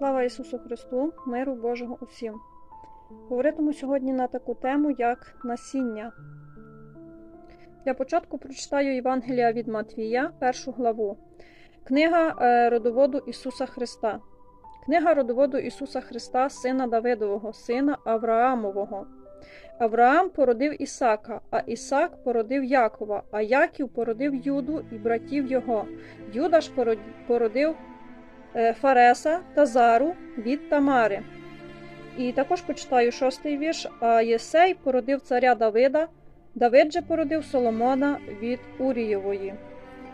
Слава Ісусу Христу, миру Божого усім. Говоритиму сьогодні на таку тему, як насіння. Для початку прочитаю Євангелія від Матвія, першу главу. Книга е, родоводу Ісуса Христа. Книга родоводу Ісуса Христа, сина Давидового, сина Авраамового. Авраам породив Ісака, а Ісак породив Якова, а Яків породив Юду і братів його. Юда ж породив Фареса та Зару від Тамари. І також почитаю шостий вірш. А Єсей породив царя Давида, Давид же породив Соломона від Урієвої.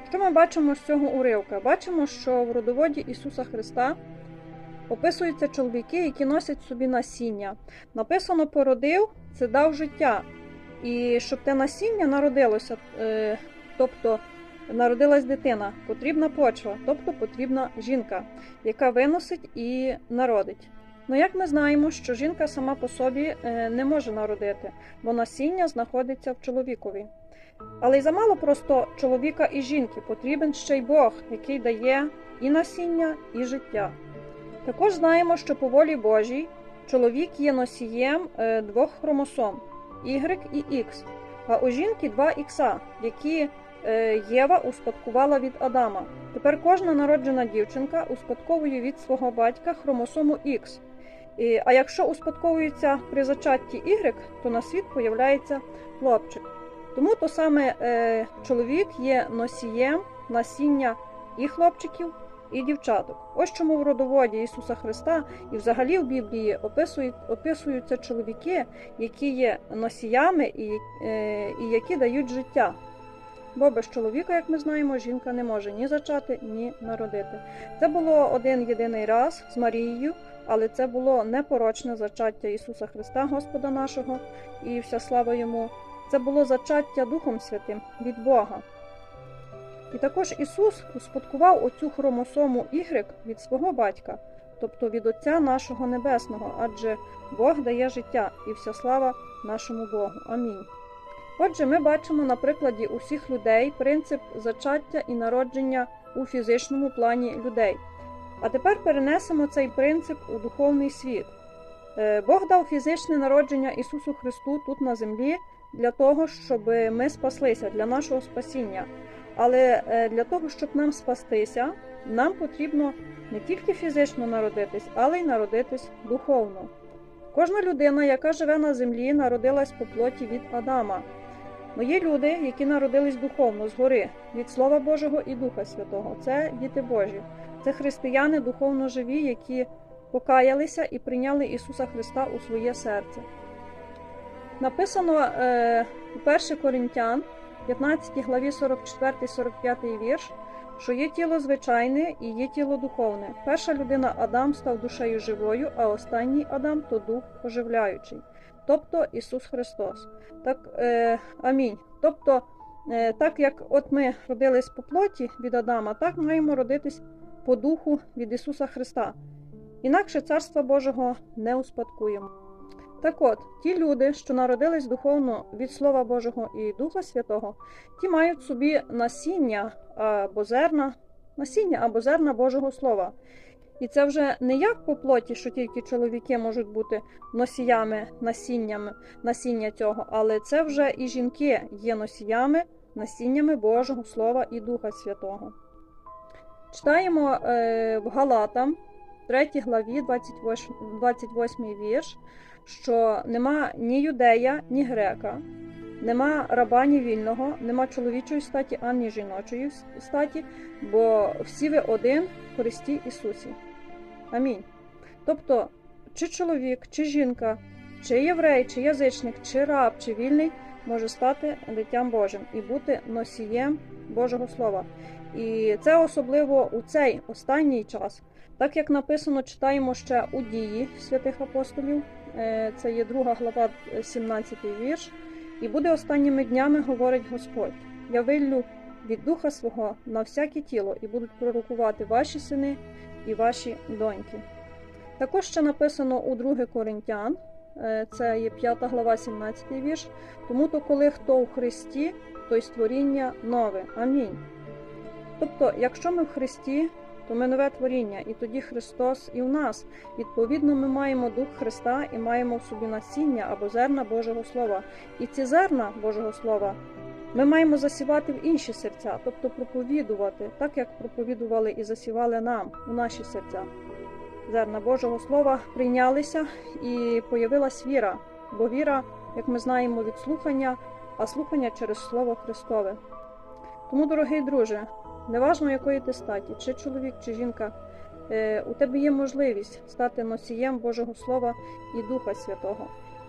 Що ми бачимо з цього уривка? Бачимо, що в родоводі Ісуса Христа описуються чоловіки, які носять собі насіння. Написано породив це дав життя. І щоб те насіння народилося, е, тобто народилась дитина, потрібна почва, тобто потрібна жінка, яка виносить і народить. Ну, як ми знаємо, що жінка сама по собі е, не може народити, бо насіння знаходиться в чоловікові. Але й замало просто чоловіка і жінки, потрібен ще й Бог, який дає і насіння, і життя. Також знаємо, що по волі Божій чоловік є носієм е, двох хромосом Y і X, а у жінки два ікса, які Єва успадкувала від Адама. Тепер кожна народжена дівчинка успадковує від свого батька хромосому Х. А якщо успадковується при зачатті Y, то на світ появляється хлопчик. Тому то саме е, чоловік є носієм насіння і хлопчиків, і дівчаток. Ось чому в родоводі Ісуса Христа і взагалі в Біблії описують, описуються чоловіки, які є носіями і, е, і які дають життя. Бо без чоловіка, як ми знаємо, жінка не може ні зачати, ні народити. Це було один єдиний раз з Марією, але це було непорочне зачаття Ісуса Христа, Господа нашого, і вся слава йому. Це було зачаття Духом Святим від Бога. І також Ісус успадкував оцю хромосому Y від свого батька, тобто від Отця нашого Небесного, адже Бог дає життя і вся слава нашому Богу. Амінь. Отже, ми бачимо на прикладі усіх людей принцип зачаття і народження у фізичному плані людей. А тепер перенесемо цей принцип у духовний світ. Е, Бог дав фізичне народження Ісусу Христу тут на землі для того, щоб ми спаслися, для нашого спасіння. Але е, для того, щоб нам спастися, нам потрібно не тільки фізично народитись, але й народитись духовно. Кожна людина, яка живе на землі, народилась по плоті від Адама. Но є люди, які народились духовно згори від Слова Божого і Духа Святого. Це діти Божі, це християни духовно живі, які покаялися і прийняли Ісуса Христа у своє серце. Написано е, у 1 Коринтян, 15 главі 44-45 вірш, що є тіло звичайне і є тіло духовне. Перша людина Адам став душею живою, а останній Адам то дух оживляючий тобто Ісус Христос. Так, е, Амінь. Тобто, е, так як от ми родились по плоті від Адама, так маємо родитись по духу від Ісуса Христа. Інакше Царства Божого не успадкуємо. Так от, ті люди, що народились духовно від Слова Божого і Духа Святого, ті мають собі насіння або зерна, насіння або зерна Божого Слова. І це вже не як по плоті, що тільки чоловіки можуть бути носіями насіннями, насіння цього, але це вже і жінки є носіями, насіннями Божого Слова і Духа Святого. Читаємо е, в Галатам, 3 главі, 28, 28 вірш, що нема ні юдея, ні грека, нема раба, ні вільного, нема чоловічої статі, ані жіночої статі, бо всі ви один в Христі Ісусі. Амінь. Тобто, чи чоловік, чи жінка, чи єврей, чи язичник, чи раб, чи вільний може стати дитям Божим і бути носієм Божого Слова. І це особливо у цей останній час. Так як написано, читаємо ще у дії святих апостолів, е, це є друга глава, 17 вірш. І буде останніми днями, говорить Господь: я виллю від духа свого на всяке тіло, і будуть пророкувати ваші сини і ваші доньки. Також ще написано у 2 Коринтян, е, це є 5 глава, 17 вірш. Тому то, коли хто у Христі, то й створіння нове. Амінь. Тобто, якщо ми в Христі, то ми нове творіння, і тоді Христос і в нас. Відповідно, ми маємо Дух Христа і маємо в собі насіння або зерна Божого Слова. І ці зерна Божого Слова ми маємо засівати в інші серця, тобто проповідувати, так як проповідували і засівали нам у наші серця. Зерна Божого Слова прийнялися і появилась віра, бо віра, як ми знаємо, від слухання, а слухання через Слово Христове. Тому, дорогий друже, неважно якої ти статі, чи чоловік, чи жінка, е, у тебе є можливість стати носієм Божого Слова і Духа Святого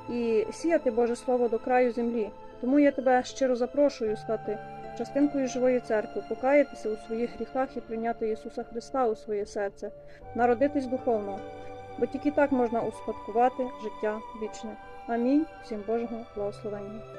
і сіяти Боже Слово до краю землі. Тому я тебе щиро запрошую стати частинкою живої церкви, покаятися у своїх гріхах і прийняти Ісуса Христа у своє серце, народитись духовно, бо тільки так можна успадкувати життя вічне. Амінь. Всім Божого благословення.